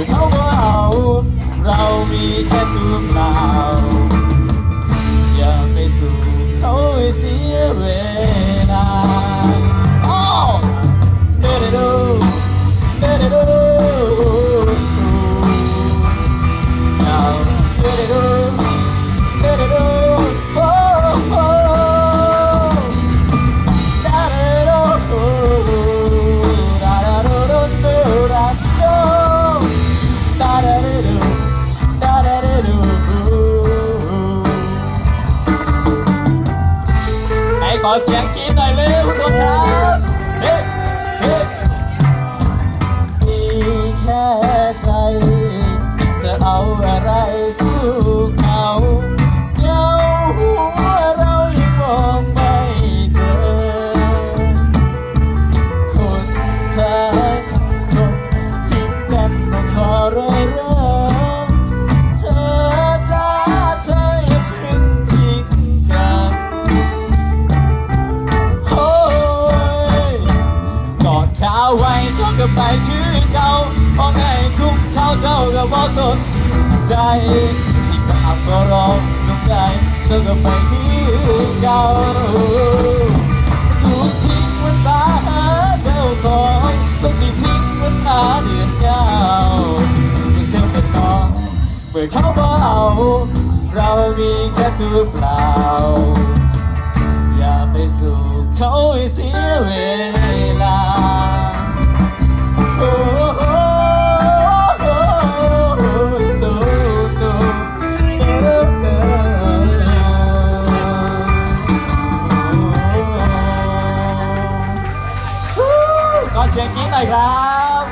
มื่เขาว่าเอา เรามีแค่ตัวเปล่าอย่าไปสู่เขาให้เสียเวลา ขอเสียงกรี๊ดหน่อยเร็วทุกคนครับเฮ้เฮ้ ไว้เท่ากับไปคือเก่าพอไงคุกเข้าเจ้าก็บ่สนใจสิบาปก็รอสงใจเท่ากับไปคือเก่าถูกทิ้งมันบ้าเจ้าของต้องที่ทิ้งมันนาเดือนยาเป็นเส้นเป็นน้องเมื่อเขาบ่เอาเรามีแค่ตัวเปล่า อย่าไปสู่เขาให้เสียเวลา เสียงนี้หน่อยครับ